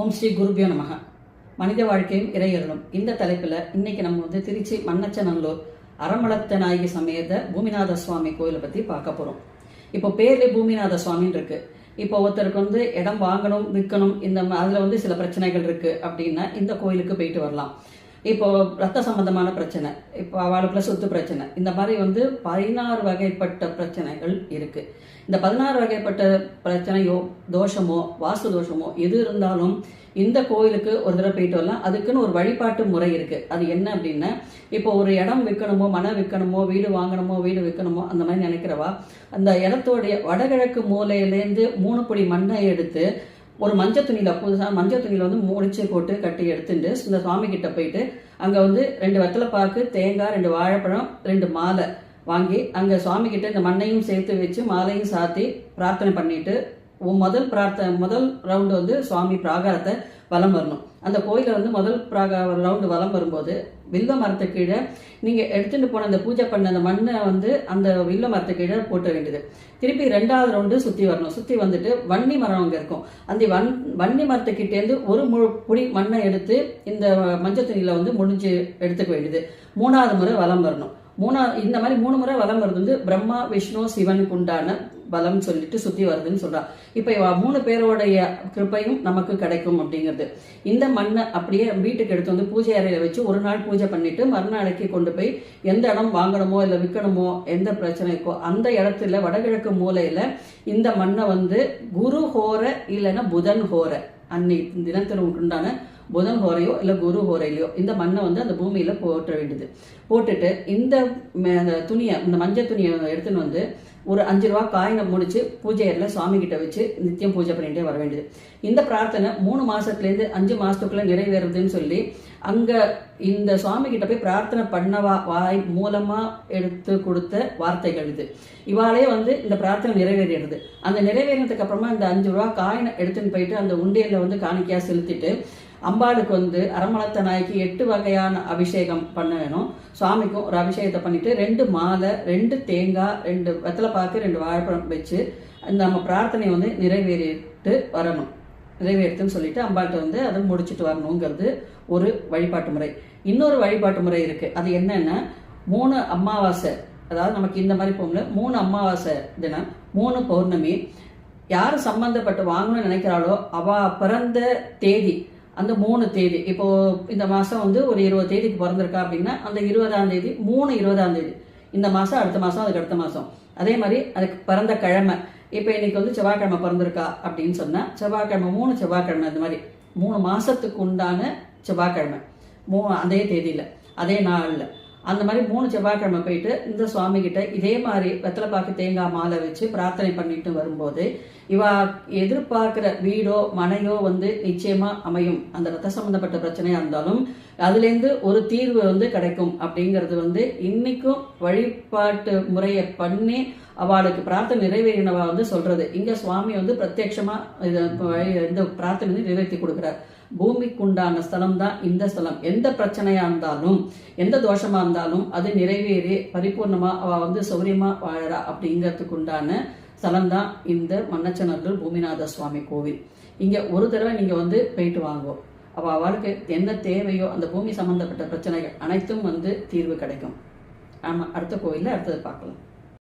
ஓம் ஸ்ரீ குருபியோ நமக. மனித வாழ்க்கையும் இறையறலும் இந்த தலைப்பில் இன்னைக்கு நம்ம வந்து திருச்சி மன்னச்சநல்லூர் அரமளத்த நாயகி சமேத பூமிநாத சுவாமி கோயிலை பற்றி பார்க்க போகிறோம் இப்போ பேர்ல பூமிநாத சுவாமின்னு இருக்கு. இப்போ ஒருத்தருக்கு வந்து இடம் வாங்கணும் விற்கணும் இந்த அதில் வந்து சில பிரச்சனைகள் இருக்கு அப்படின்னா இந்த கோயிலுக்கு போயிட்டு வரலாம். இப்போ ரத்த சம்பந்தமான பிரச்சனை இப்போ அவளுக்குள்ள சொத்து பிரச்சனை இந்த மாதிரி வந்து பதினாறு வகைப்பட்ட பிரச்சனைகள் இருக்கு. இந்த பதினாறு வகைப்பட்ட பிரச்சனையோ தோஷமோ வாஸ்து தோஷமோ எது இருந்தாலும் இந்த கோயிலுக்கு ஒரு தடவை போயிட்டு வரலாம். அதுக்குன்னு ஒரு வழிபாட்டு முறை இருக்கு. அது என்ன அப்படின்னா இப்போ ஒரு இடம் விற்கணுமோ மனம் விற்கணுமோ வீடு வாங்கணுமோ வீடு விற்கணுமோ அந்த மாதிரி நினைக்கிறவா அந்த இடத்தோடைய வடகிழக்கு மூலையிலேருந்து மூணு பொடி மண்ணை எடுத்து ஒரு மஞ்சள் துணியில் புதுசாக மஞ்சள் துணியில் வந்து முடிச்சு போட்டு கட்டி எடுத்துட்டு இந்த சுவாமி கிட்ட போயிட்டு அங்கே வந்து ரெண்டு வெத்தலை பாக்கு தேங்காய் ரெண்டு வாழைப்பழம் ரெண்டு மாலை வாங்கி அங்கே சுவாமி கிட்ட இந்த மண்ணையும் சேர்த்து வச்சு மாலையும் சாத்தி பிரார்த்தனை பண்ணிட்டு முதல் பிரார்த்தனை முதல் ரவுண்டு வந்து சுவாமி பிராகாரத்தை வலம் வரணும். அந்த கோயில வந்து முதல் பிராக ரவுண்டு வலம் வரும்போது வில்வ மரத்து கீழே நீங்க எடுத்துட்டு போன அந்த பூஜை பண்ண அந்த மண்ணை வந்து அந்த வில்வ மரத்து கீழே போட்ட வேண்டியது. திருப்பி ரெண்டாவது ரவுண்டு சுத்தி வரணும். சுத்தி வந்துட்டு வன்னி மரம் அங்க இருக்கும். அந்த வன் வன்னி மரத்துக்கிட்டேருந்து ஒரு முழு புடி மண்ணை எடுத்து இந்த மஞ்சள் துணியில வந்து முடிஞ்சு எடுத்துக்க வேண்டியது. மூணாவது முறை வலம் வரணும். மூணா இந்த மாதிரி மூணு முறை வலம் வருது வந்து பிரம்மா விஷ்ணு சிவனுக்கு உண்டான பலம் சொல்லிட்டு சுத்தி வருதுன்னு சொல்றா. இப்ப இவ மூணு பேரோடைய கிருப்பையும் நமக்கு கிடைக்கும் அப்படிங்கிறது. இந்த மண்ணை அப்படியே வீட்டுக்கு எடுத்து வந்து பூஜை அறையில வச்சு ஒரு நாள் பூஜை பண்ணிட்டு மறுநாளைக்கு கொண்டு போய் எந்த இடம் வாங்கணுமோ இல்லை விற்கணுமோ எந்த பிரச்சனை இருக்கோ அந்த இடத்துல வடகிழக்கு மூலையில இந்த மண்ணை வந்து குரு ஹோர இல்லைன்னா புதன் ஹோர அன்னை தினத்திற்கு உண்டான புதன் ஹோரையோ இல்லை குரு ஹோரையிலையோ இந்த மண்ணை வந்து அந்த பூமியில போட்ட வேண்டியது. போட்டுட்டு இந்த அந்த துணியை இந்த மஞ்சள் துணியை எடுத்துன்னு வந்து ஒரு அஞ்சு ரூபா காயினை முடிச்சு பூஜை இடத்துல சுவாமி கிட்ட வச்சு நித்தியம் பூஜை பண்ணிட்டே வர வேண்டியது. இந்த பிரார்த்தனை மூணு மாசத்துலேருந்து அஞ்சு மாசத்துக்குள்ள நிறைவேறதுன்னு சொல்லி அங்க இந்த சுவாமி கிட்ட போய் பிரார்த்தனை பண்ணவா வாய் மூலமா எடுத்து கொடுத்த வார்த்தைகள் இது. இவாளே வந்து இந்த பிரார்த்தனை நிறைவேறிடுது. அந்த நிறைவேறினதுக்கு அப்புறமா இந்த அஞ்சு ரூபா காயினை எடுத்துன்னு போயிட்டு அந்த உண்டியல்ல வந்து காணிக்கையா செலுத்திட்டு அம்பாளுக்கு வந்து அரமளத்த நாய்க்கு எட்டு வகையான அபிஷேகம் பண்ண வேணும். சுவாமிக்கும் ஒரு அபிஷேகத்தை பண்ணிட்டு ரெண்டு மாலை ரெண்டு தேங்காய் ரெண்டு வெத்தலை பார்த்து ரெண்டு வாழைப்பழம் வச்சு அந்த நம்ம பிரார்த்தனையை வந்து நிறைவேறிட்டு வரணும். நிறைவேற்றுன்னு சொல்லிட்டு அம்பாள்கிட்ட வந்து அதை முடிச்சுட்டு வரணுங்கிறது ஒரு வழிபாட்டு முறை. இன்னொரு வழிபாட்டு முறை இருக்கு. அது என்னன்னா மூணு அமாவாசை. அதாவது நமக்கு இந்த மாதிரி போகல மூணு அமாவாசை தினம் மூணு பௌர்ணமி. யார் சம்பந்தப்பட்டு வாங்கணும்னு நினைக்கிறாளோ அவ பிறந்த தேதி அந்த மூணு தேதி. இப்போ இந்த மாசம் வந்து ஒரு இருபது தேதிக்கு பிறந்திருக்கா அப்படின்னா அந்த இருபதாம் தேதி மூணு இருபதாம் தேதி. இந்த மாசம் அடுத்த மாசம் அதுக்கு அடுத்த மாசம். அதே மாதிரி அதுக்கு பிறந்த கிழமை. இப்போ இன்னைக்கு வந்து செவ்வாய்க்கிழமை பிறந்திருக்கா அப்படின்னு சொன்னா செவ்வாய்க்கிழமை மூணு செவ்வாய்க்கிழமை இந்த மாதிரி. மூணு மாசத்துக்கு உண்டான செவ்வாய்க்கிழமை. மூ அதே தேதியில. அதே நாளில். அந்த மாதிரி மூணு செவ்வாய்க்கிழமை போயிட்டு இந்த சுவாமி கிட்ட இதே மாதிரி வெத்தலைப்பாக்கு தேங்காய் மாலை வச்சு பிரார்த்தனை பண்ணிட்டு வரும்போது இவா எதிர்பார்க்கிற வீடோ மனையோ வந்து நிச்சயமா அமையும். அந்த ரத்த சம்பந்தப்பட்ட பிரச்சனையா இருந்தாலும் அதுலேருந்து ஒரு தீர்வு வந்து கிடைக்கும் அப்படிங்கிறது வந்து இன்னைக்கும் வழிபாட்டு முறையை பண்ணி அவளுக்கு பிரார்த்தனை நிறைவேறினவா வந்து சொல்றது. இங்க சுவாமி வந்து பிரத்யட்சமா இத இந்த பிரார்த்தனை வந்து நிறைவேற்றி கொடுக்குறார். பூமிக்குண்டான ஸ்தலம் தான் இந்த ஸ்தலம். எந்த பிரச்சனையா இருந்தாலும் எந்த தோஷமா இருந்தாலும் அது நிறைவேறி பரிபூர்ணமா அவ வந்து சௌரியமா வாழறா அப்படிங்கிறதுக்கு உண்டான ஸ்தலம் தான் இந்த மன்னச்சநல்லூர் பூமிநாத சுவாமி கோவில். இங்க ஒரு தடவை நீங்க வந்து போயிட்டு வாங்கோ. அவ அவளுக்கு என்ன தேவையோ அந்த பூமி சம்பந்தப்பட்ட பிரச்சனைகள் அனைத்தும் வந்து தீர்வு கிடைக்கும். ஆமா அடுத்த கோயிலில் அடுத்தது பார்க்கலாம்.